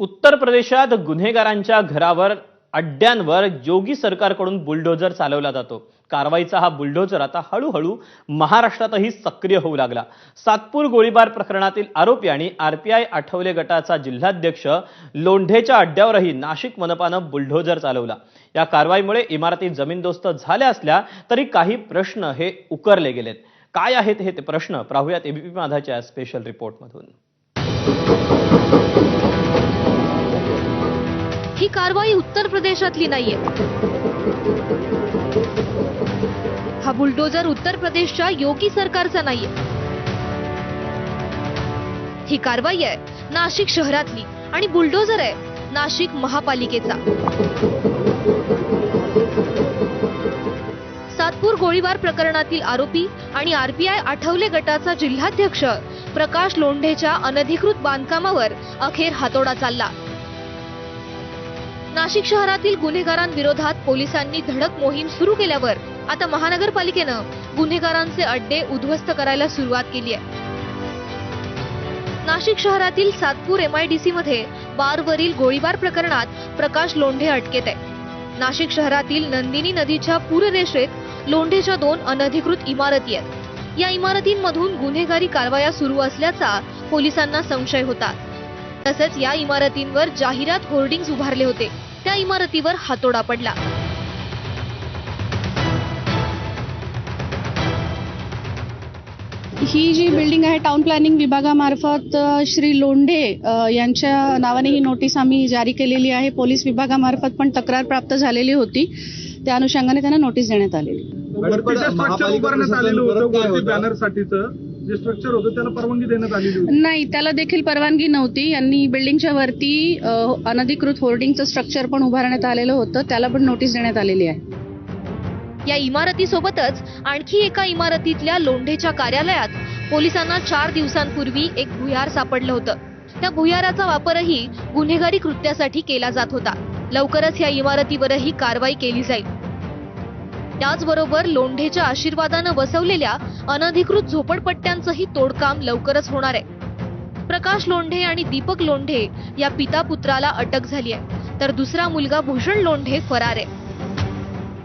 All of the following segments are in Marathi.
उत्तर प्रदेशात गुन्हेगारांच्या घरावर अड्ड्यांवर योगी सरकारकडून बुलडोजर चालवला जातो. कारवाईचा हा बुलडोजर आता हळूहळू महाराष्ट्रातही सक्रिय होऊ लागला. सातपूर गोळीबार प्रकरणातील आरोपी आणि आरपीआय आठवले गटाचा जिल्हाध्यक्ष लोंढेच्या अड्ड्यावरही नाशिक मनपानं बुलडोजर चालवला. या कारवाईमुळे इमारती जमीनदोस्त झाल्या असल्या तरी काही प्रश्न हे उकरले गेलेत. काय आहेत हे ते प्रश्न? पाहूयात एबीपी माधाच्या स्पेशल रिपोर्टमधून ही कारवाई उत्तर प्रदेशातली नाहीये. हा बुलडोजर उत्तर प्रदेशच्या योगी सरकारचा नाहीये. ही कारवाई आहे नाशिक शहरातली आणि बुलडोजर आहे नाशिक महापालिकेचा. सातपूर गोळीबार प्रकरणातील आरोपी आणि आरपीआय आठवले गटाचा जिल्हाध्यक्ष प्रकाश लोंढेच्या अनधिकृत बांधकामावर अखेर हातोडा चालला. नाशिक शहरातील गुन्हेगारांविरोधात पोलिसांनी धडक मोहीम सुरू केल्यावर आता महानगरपालिकेनं गुन्हेगारांचे अड्डे उद्ध्वस्त करायला सुरुवात केली आहे. नाशिक शहरातील सातपूर एमआयडीसी मध्ये बारवरील गोळीबार प्रकरणात प्रकाश लोंढे अटकेत आहे. नाशिक शहरातील नंदिनी नदीच्या पूररेषेत लोंढेच्या दोन अनधिकृत इमारती आहेत. या इमारतींमधून गुन्हेगारी कारवाया सुरू असल्याचा पोलिसांना संशय होता. तसेच या इमारतींवर जाहिरात होर्डिंग्ज उभारले होते. त्या इमारतीवर हातोडा पडला. ही जी बिल्डिंग आहे टाउन प्लॅनिंग विभागामार्फत श्री लोंढे यांच्या नावाने ही नोटीस आम्ही जारी केलेली आहे. पोलीस विभागामार्फत पण तक्रार प्राप्त झालेली होती. त्या अनुषंगाने त्यांना नोटीस देण्यात आलेली. वरती जे स्ट्रक्चर होतं त्याला परवानगी देण्यात आलेली होती. नाही त्याला देखील परवानगी नव्हती. यांनी बिल्डिंगच्या वरती अ, अनधिकृत होर्डिंगचं स्ट्रक्चर पण उभारण्यात आलेलं होतं. त्याला पण नोटीस देण्यात आलेली आहे. या इमारतीसोबतच आणखी एका इमारतीतल्या लोंढेच्या कार्यालयात पोलिसांना चार दिवसांपूर्वी एक भुयार सापडलं होतं. त्या भुयाराचा वापरही गुन्हेगारी कृत्यासाठी केला जात होता. लवकरच या इमारतीवरही कारवाई केली जाईल. त्याचबरोबर लोंढेच्या आशीर्वादानं बसवलेल्या अनधिकृत झोपडपट्ट्यांचंही तोडकाम लवकरच होणार आहे. प्रकाश लोंढे आणि दीपक लोंढे या पिता पुत्राला अटक झाली आहे. तर दुसरा मुलगा भूषण लोंढे फरार आहे.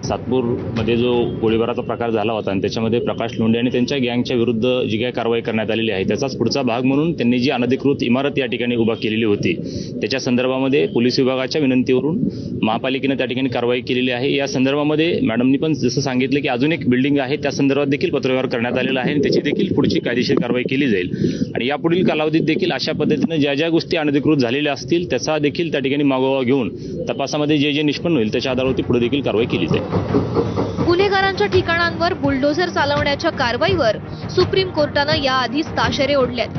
सातपूरमध्ये जो गोळीबाराचा प्रकार झाला होता आणि त्याच्यामध्ये प्रकाश लोंढे आणि त्यांच्या गँगच्या विरुद्ध जी काही कारवाई करण्यात आलेली आहे त्याचाच पुढचा भाग म्हणून त्यांनी जी अनधिकृत इमारत या ठिकाणी उभा केलेली होती त्याच्या संदर्भामध्ये पोलीस विभागाच्या विनंतीवरून महापालिकेनं त्या ठिकाणी कारवाई केलेली आहे. या संदर्भामध्ये मॅडमनी पण जसं सांगितलं की अजून एक बिल्डिंग आहे त्या संदर्भात देखील पत्रव्यवहार करण्यात आलेला आहे आणि त्याची देखील पुढची कायदेशीर कारवाई केली जाईल. आणि यापुढील कालावधीत देखील अशा पद्धतीनं ज्या ज्या गोष्टी अनधिकृत झालेल्या असतील त्याचा देखील त्या ठिकाणी मागोवा घेऊन तपासामध्ये जे जे निष्पन्न होईल त्याच्या आधारावरती पुढे देखील कारवाई केली जाईल. गुन्हेगारांच्या ठिकाणांवर बुलडोझर चालवण्याच्या कारवाईवर सुप्रीम कोर्टानं याआधीच ताशेरे ओढल्यात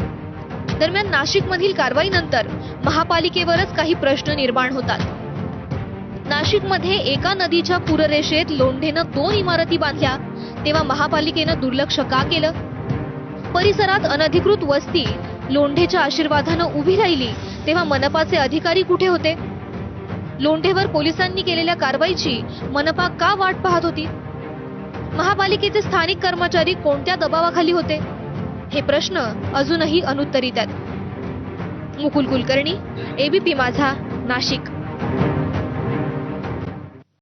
दरम्यान नाशिकमधील कारवाईनंतर महापालिकेवरच काही प्रश्न निर्माण होतात. नाशिकमध्ये एका नदीच्या पूररेषेत लोंढेनं दोन इमारती बांधल्या तेव्हा महापालिकेनं दुर्लक्ष का केलं? परिसरात अनधिकृत वस्ती लोंढेच्या आशीर्वादानं उभी राहिली तेव्हा मनपाचे अधिकारी कुठे होते? लोंढेवर पोलिसांनी केलेल्या कारवाईची मनपा का वाट पाहत होती? महापालिकेचे स्थानिक कर्मचारी कोणत्या दबावाखाली होते? हे प्रश्न अजूनही अनुत्तरित आहेत. मुकुल कुलकर्णी एबीपी माझा नाशिक.